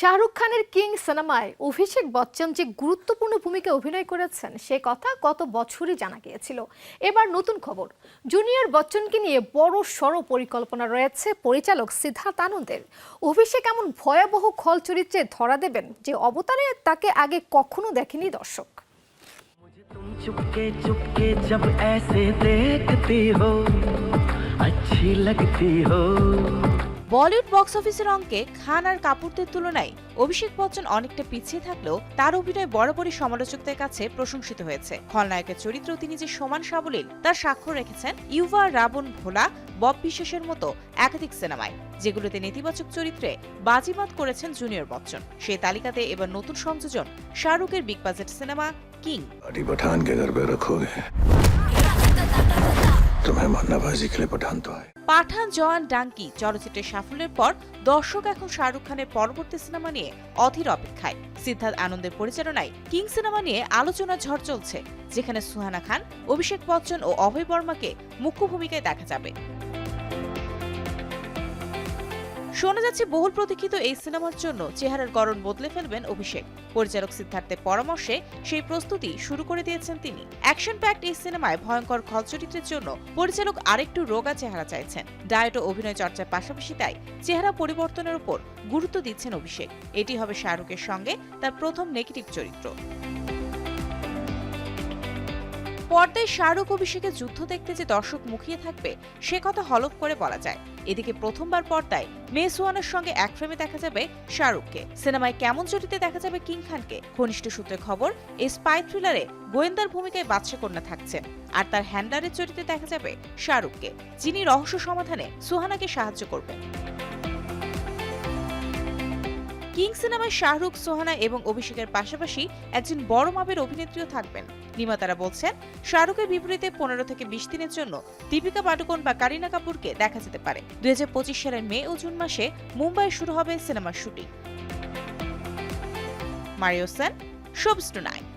শাহরুখ খানের কিং সিনেমায় অভিষেক বচ্চন যে গুরুত্বপূর্ণ ভূমিকা অভিনয় করেছেন সে কথা গত বছরই জানা গিয়েছিল এবার নতুন খবর জুনিয়র বচ্চনকে নিয়ে বড় সড় পরিকল্পনা রয়েছে পরিচালক সিদ্ধার্থ আনন্দের অভিষেক এমন ভয়াবহ খল চরিত্রে ধরা দেবেন যে অবতারে তাকে আগে কখনো দেখেনি দর্শক तुम चुपके चुपके जब ऐसे देखती हो अच्छी लगती हो বলিউড বক্স অফিসের অঙ্কে খান আর কাপুরদের তুলনায় অভিষেক বচ্চন অনেকটা পিছিয়ে থাকলেও তার অভিনয় বরাবরই সমালোচকদের কাছে প্রশংসিত হয়েছে। খলনায়কের চরিত্রেও তিনি যে সমান সাবলীল, তার স্বাক্ষর রেখেছেন ইউভা রাবণ ভোলা, বব বিশ্বাসের মতো একাধিক সিনেমায়, যেগুলোতে নেতিবাচক চরিত্রে বাজিমাত করেছেন জুনিয়র বচ্চন। সেই তালিকাতে এবার নতুন সংযোজন শাহরুখের বিগ বাজেট সিনেমা কিং। খেলে হয়। পাঠান জওয়ান ডাঙ্কি চলচ্চিত্রের সাফল্যের পর দর্শক এখন শাহরুখ খানের পরবর্তী সিনেমা নিয়ে অধীর অপেক্ষায়। সিদ্ধার্থ আনন্দের পরিচালনায় কিং সিনেমা নিয়ে আলোচনা ঝড় চলছে, যেখানে সুহানা খান, অভিষেক বচ্চন ও অভয় বর্মাকে মুখ্য ভূমিকায় দেখা যাবে। শোনা যাচ্ছে বহুল প্রতীক্ষিত এই সিনেমার জন্য চেহারার গড়ন বদলে ফেলবেন অভিষেক। পরিচালক সিদ্ধার্থের পরামর্শে সেই প্রস্তুতি শুরু করে দিয়েছেন তিনি। অ্যাকশন প্যাক্ট এই সিনেমায় ভয়ঙ্কর খল চরিত্রের জন্য পরিচালক আরেকটু রোগা চেহারা চাইছেন। ডায়েট ও অভিনয় চর্চার পাশাপাশি তাই চেহারা পরিবর্তনের উপর গুরুত্ব দিচ্ছেন অভিষেক। এটি হবে শাহরুখের সঙ্গে তার প্রথম নেগেটিভ চরিত্র। পর্দায় শাহরুখ অভিষেকের যুদ্ধ দেখতে যে দর্শক মুখিয়ে থাকবে, সে কথা হলফ করে বলা যায়। এদিকে প্রথমবার পর্দায় মে সুয়ানের সঙ্গে এক ফ্রেমে দেখা যাবে শাহরুখকে। সিনেমায় কেমন চরিত্রে দেখা যাবে কিং খানকে? ঘনিষ্ঠ সূত্রে খবর, এই স্পাই থ্রিলারে গোয়েন্দার ভূমিকায় বাদশা কন্যা থাকছেন। আর তার হ্যান্ডলারের চরিত্রে দেখা যাবে শাহরুখকে, যিনি রহস্য সমাধানে সুহানাকে সাহায্য করবেন। কিং সিনেমায় শাহরুখ, সোহানা এবং অভিষেকের পাশাপাশি একজন বড় মাপের অভিনেত্রীও থাকবেন। নির্মাতারা বলছেন, শাহরুখের বিপরীতে পনেরো থেকে বিশ দিনের জন্য দীপিকা পাডুকোন বা কারিনা কাপুরকে দেখা যেতে পারে। দুই হাজার পঁচিশ সালের মে ও জুন মাসে মুম্বাইয়ে শুরু হবে সিনেমার শুটিং। মারিওসেন সেন শোবস টু নাইট